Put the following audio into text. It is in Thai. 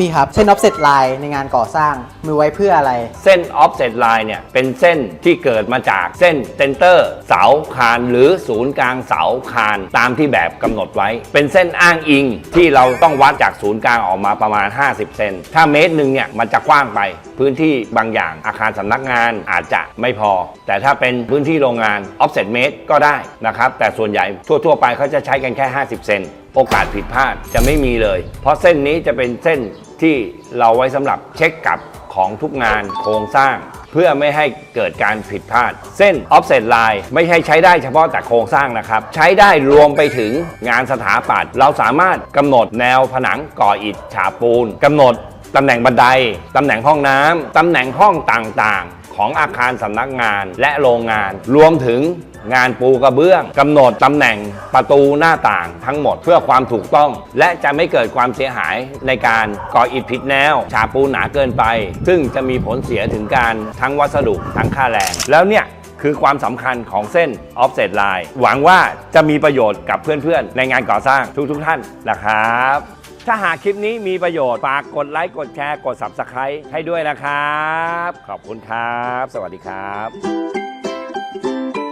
พี่ครับ เส้น offset line ในงานก่อสร้างมีไว้เพื่ออะไร เส้น offset line เนี่ย เป็นเส้นที่เกิดมาจากเส้นเซนเตอร์ เสาคานหรือศูนย์กลางเสาคานตามที่แบบกำหนดไว้ เป็นเส้นอ้างอิงที่เราต้องวัดจากศูนย์กลางออกมาประมาณ 50 เซนถ้าเมตรหนึ่งเนี่ย มันจะกว้างไป พื้นที่บางอย่างอาคารสำนักงานอาจจะไม่พอ แต่ถ้าเป็นพื้นที่โรงงาน offset เมตรก็ได้นะครับแต่ส่วนใหญ่ทั่ว ๆ ไปเขาจะใช้กันแค่ 50 เซน โอกาสผิดพลาดจะไม่มีเลย เพราะเส้นนี้จะเป็นเส้นที่เราไว้สำหรับเช็คกับของทุกงานโครงสร้าง เพื่อไม่ให้เกิดการผิดพลาด เส้น offset line ไม่ใช่ใช้ได้เฉพาะแต่โครงสร้างนะครับ ใช้ได้รวมไปถึงงานสถาปัตย์เราสามารถกำหนดแนวผนังก่ออิฐฉาบปูนกำหนดตำแหน่งบันไดตำแหน่งห้องน้ำตำแหน่งห้องต่างๆ ของอาคารสำนักงานและโรงงาน รวมถึงงานปูกระเบื้องกำหนดตำแหน่งประตูหน้าต่างทั้งหมดเพื่อความถูกต้อง และจะไม่เกิดความเสียหายในการก่ออิฐผิดแนว ฉาปูหนาเกินไป ซึ่งจะมีผลเสียถึงการทั้งวัสดุทั้งค่าแรง แล้วเนี่ยคือความสำคัญของเส้น offset line หวังว่าจะมีประโยชน์กับเพื่อนๆ ในงานก่อสร้างทุกๆท่านนะครับ ถ้าหากคลิปนี้มีประโยชน์ ฝากกดไลค์ กดแชร์ กด Subscribe ให้ด้วยนะครับ ขอบคุณครับ สวัสดีครับ